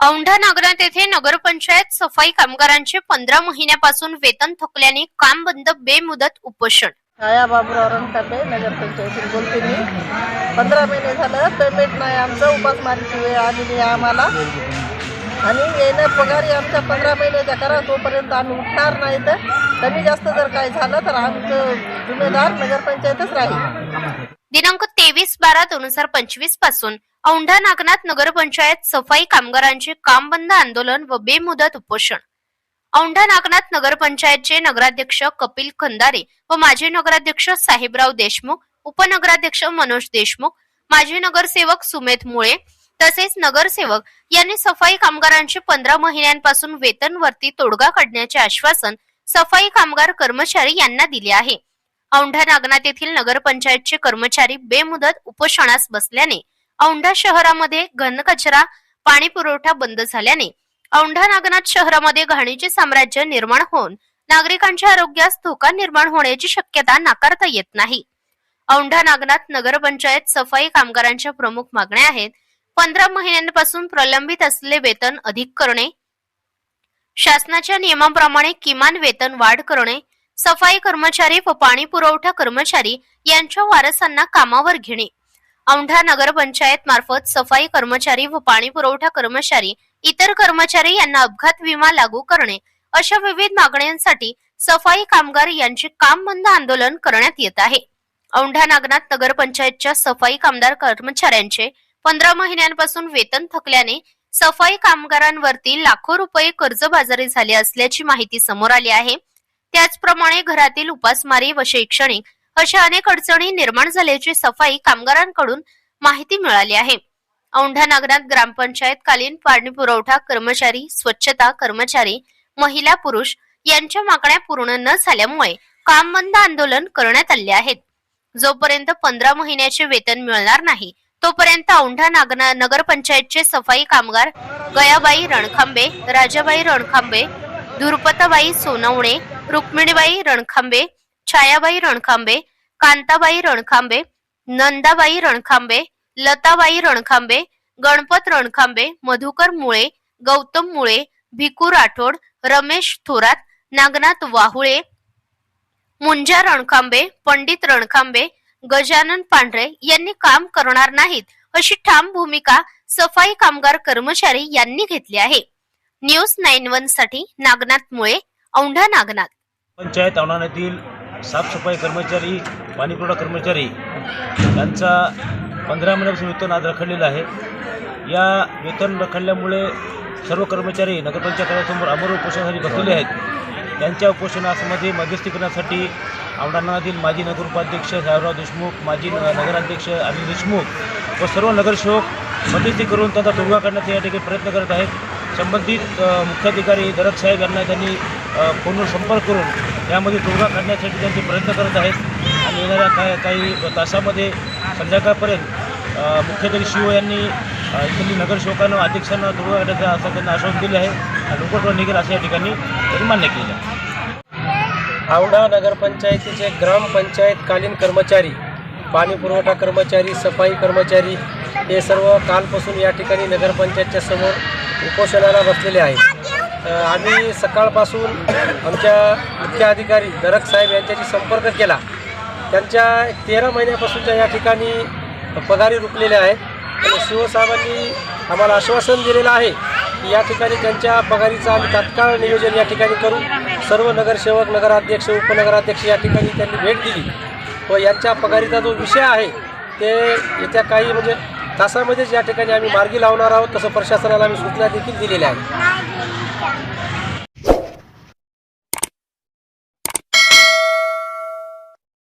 औंढा नागनाथ येथे नगरपंचायत सफाई कामगारांचे पंधरा महिन्यापासून वेतन थकल्याने काम बंद बेमुदत उपोषण. छाया बाबूराव रणकापे नगरपंचायतीत बोलते मी. पंधरा महिने झालं पेमेंट नाही आमचं उपासमारीची वेळ आलेली आहे आम्हाला. आणि येणं पगारी आमच्या पंधरा महिन्याच्या करा तोपर्यंत आम्ही उठणार नाही तर. कमी जास्त जर काय झालं तर आमचं जिम्मेदार नगरपंचायतच राहील. दिनांक तेवीस बारा दोन हजार पंचवीसपासून औंढा नागनाथ नगरपंचायत सफाई कामगारांचे काम बंद आंदोलन व बेमुदत उपोषण. औंढा नागनाथ नगरपंचायतचे नगराध्यक्ष कपिल खंदारे व माजी नगराध्यक्ष साहेबराव देशमुख उपनगराध्यक्ष मनोज देशमुख माजी नगरसेवक सुमेध मुळे तसेच नगरसेवक यांनी सफाई कामगारांचे पंधरा महिन्यांपासून वेतनवरती तोडगा काढण्याचे आश्वासन सफाई कामगार कर्मचारी यांना दिले आहे. औंढा नागनाथ येथील नगरपंचायतचे कर्मचारी बेमुदत उपोषणास बसल्याने औंढा शहरामध्ये घनकचरा पाणी पुरवठा बंद झाल्याने औंढा नागनाथ शहरामध्ये घाणीचे साम्राज्य निर्माण होऊन नागरिकांच्या आरोग्यास धोका निर्माण होण्याची शक्यता नाकारता येत नाही. औंढा नागनाथ नगरपंचायत सफाई कामगारांच्या प्रमुख मागण्या आहेत. पंधरा महिन्यांपासून प्रलंबित असलेले वेतन अधिक करणे. शासनाच्या नियमाप्रमाणे किमान वेतन वाढ करणे. सफाई कर्मचारी व पाणी पुरवठा कर्मचारी यांच्या वारसांना कामावर घेणे. औंढा नगरपंचायत मार्फत सफाई कर्मचारी व पाणी पुरवठा कर्मचारी इतर कर्मचारी यांना अपघात विमा लागू करणे अशा विविध मागण्यांसाठी सफाई कामगार यांचे काम बंद आंदोलन करण्यात येत आहे. औंढा नागनाथ नगरपंचायतच्या सफाई कामगार कर्मचाऱ्यांचे पंधरा महिन्यांपासून वेतन थकल्याने सफाई कामगारांवरती लाखो रुपये कर्जबाजारी झाले असल्याची माहिती समोर आली आहे. त्याचप्रमाणे घरातील उपासमारी व शैक्षणिक अशा अनेक अडचणी निर्माण झाल्याची सफाई कामगारांकडून माहिती मिळाली आहे. औंढा नागनाथ ग्रामपंचायत कालीन पाणी पुरवठा कर्मचारी स्वच्छता कर्मचारी महिला पुरुष यांच्या मागण्या पूर्ण न झाल्यामुळे काम बंद आंदोलन करण्यात आले आहेत. जोपर्यंत पंधरा महिन्याचे वेतन मिळणार नाही तोपर्यंत औंढा नागना नगरपंचायतचे सफाई कामगार गयाबाई रणखांबे राजाबाई रणखांबे धुरपताबाई सोनवणे रुक्मिणीबाई रणखांबे छायाबाई रणखांबे कांताबाई रणखांबे नंदाबाई रणखांबे लताबाई रणखांबे गणपत रणखांबे मधुकर मुळे गौतम मुळे भिकू राठोड रमेश थोरात नागनाथ वाहुळे मुंजा रणखांबे पंडित रणखांबे गजानन पांढरे यांनी काम करणार नाहीत अशी ठाम भूमिका सफाई कामगार कर्मचारी यांनी घेतली आहे. न्यूज नाईन वनसाठी नागनाथ मुळे औंढा नागनाथ. पंचायत औंढाण्यातील साफसफाई कर्मचारी पाणीपुरवठा कर्मचारी यांचा पंधरा महिन्यापासून वेतन आज रखडलेलं आहे. या वेतन रखडल्यामुळे सर्व कर्मचारी नगरपंचायत अमर उपोषणासाठी बसलेले आहेत. त्यांच्या उपोषणामध्ये मध्यस्थी करण्यासाठी औंढाणातील माजी नगरोपाध्यक्ष साहेबराव देशमुख माजी नगराध्यक्ष अनिल देशमुख व सर्व नगरसेवक मध्यस्थी करून त्यांचा तोडगा काढण्याचा या ठिकाणी प्रयत्न करत आहेत. संबंधित मुख्याधिकारी दरद साहेब यांना त्यांनी फोनवर संपर्क करून यामध्ये तोडगा काढण्यासाठी त्यांचे प्रयत्न करत आहेत. आणि येणाऱ्या काही काही तासामध्ये संध्याकाळपर्यंत अ, मुख्याधिकारी शिव यांनी इथली नगरसेवकांना अध्यक्षांना तोडगा काढायचा असं त्यांना आश्वासन दिले आहे आणि लवकर निघेल असं या ठिकाणी त्यांनी मान्य केलं. आहे नगरपंचायतीचे ग्रामपंचायतकालीन कर्मचारी पाणी पुरवठा कर्मचारी सफाई कर्मचारी हे सर्व कालपासून या ठिकाणी नगरपंचायतच्या समोर उपोषणाला बसलेले आहेत आम्ही सकाळपासून आमच्या मुख्य अधिकारी दरक साहेब यांच्याशी संपर्क केला. त्यांच्या तेरा महिन्यापासूनच्या या ठिकाणी पगारी रुकलेल्या आहेत. आणि शिवसाहेबांनी आम्हाला आश्वासन दिलेलं आहे की या ठिकाणी त्यांच्या पगारीचं आम्ही तात्काळ नियोजन या ठिकाणी करू. सर्व नगरसेवक नगराध्यक्ष उपनगराध्यक्ष या ठिकाणी त्यांनी भेट दिली. व यांच्या पगारीचा जो विषय आहे ते येत्या काही म्हणजे तासामध्येच या ठिकाणी आम्ही मार्गी लावणार आहोत. तसं प्रशासनाला आम्ही सूचना देखील दिलेल्या आहेत.